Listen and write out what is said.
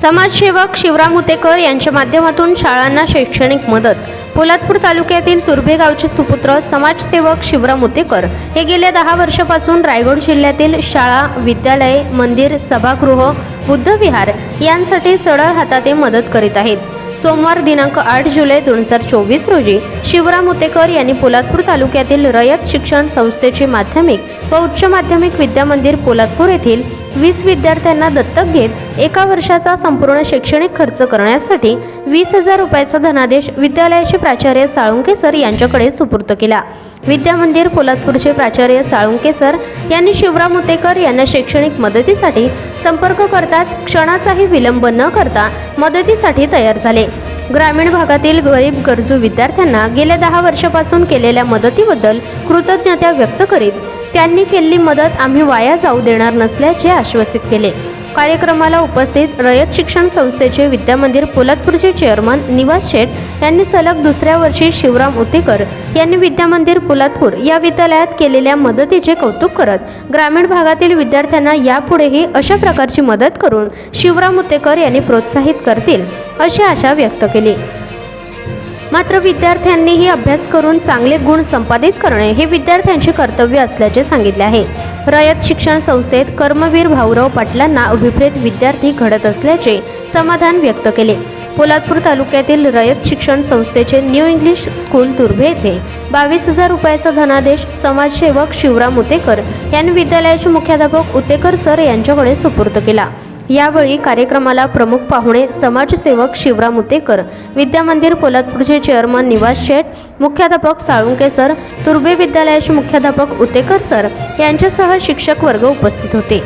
समाजसेवक शिवराम उतेकर यांच्या माध्यमातून शाळांना शैक्षणिक मदत. पोलादपूर तालुक्यातील तुर्भे गावचे सुपुत्र समाजसेवक शिवराम उतेकर हे गेल्या दहा वर्षापासून रायगड जिल्ह्यातील शाळा विद्यालये मंदिर सभागृह बुद्धविहार यांसाठी सरळ हाताते मदत करीत आहेत. सोमवार दिनांक आठ जुलै दोन हजार चोवीस रोजी शिवराम उतेकर यांनी पोलादपूर तालुक्यातील रयत शिक्षण संस्थेचे माध्यमिक व उच्च माध्यमिक विद्यामंदिर पोलादपूर येथील वीस विद्यार्थ्यांना दत्तक घेत एका वर्षाचा संपूर्ण शैक्षणिक खर्च करण्यासाठी वीस हजार रुपयाचा धनादेश विद्यालयाचे प्राचार्य साळुंके सर यांच्याकडे सुपूर्द केला. विद्यामंदिर पोलादपूरचे प्राचार्य साळुंके सर यांनी शिवराम उतेकर यांना शैक्षणिक मदतीसाठी संपर्क करताच क्षणाचाही विलंब न करता मदतीसाठी तयार झाले. ग्रामीण भागातील गरीब गरजू विद्यार्थ्यांना गेल्या दहा वर्षापासून केलेल्या मदतीबद्दल कृतज्ञता व्यक्त करीत त्यांनी केलेली मदत आम्ही वाया जाऊ देणार नसल्याचे आश्वासित केले. कार्यक्रमाला उपस्थित रयत शिक्षण संस्थेचे विद्यामंदिर पोलादपूरचे चेअरमन निवास शेठ यांनी सलग दुसऱ्या वर्षी शिवराम उतेकर यांनी विद्यामंदिर पोलादपूर या विद्यालयात केलेल्या मदतीचे कौतुक करत ग्रामीण भागातील विद्यार्थ्यांना यापुढेही अशा प्रकारची मदत करून शिवराम उतेकर यांनी प्रोत्साहित करतील अशी आशा व्यक्त केली. मात्र विद्यार्थ्यांनीही अभ्यास करून चांगले गुण संपादित करणे हे विद्यार्थ्यांचे कर्तव्य असल्याचे सांगितले आहे. रयत शिक्षण संस्थेत कर्मवीर भाऊराव पाटलांना अभिप्रेत विद्यार्थी घडत असल्याचे समाधान व्यक्त केले. पोलादपूर तालुक्यातील रयत शिक्षण संस्थेचे न्यू इंग्लिश स्कूल तुर्भे येथे बावीस हजार रुपयाचा धनादेश समाजसेवक शिवराम उतेकर यांनी विद्यालयाचे मुख्याध्यापक उतेकर सर यांच्याकडे सुपूर्द केला. यावेळी कार्यक्रमाला प्रमुख पाहुणे समाजसेवक शिवराम उतेकर विद्यामंदिर पोलादपूरचे चेअरमन निवास शेठ मुख्याध्यापक साळुंके सर तुर्बे विद्यालयाचे मुख्याध्यापक उतेकर सर यांच्यासह शिक्षक वर्ग उपस्थित होते.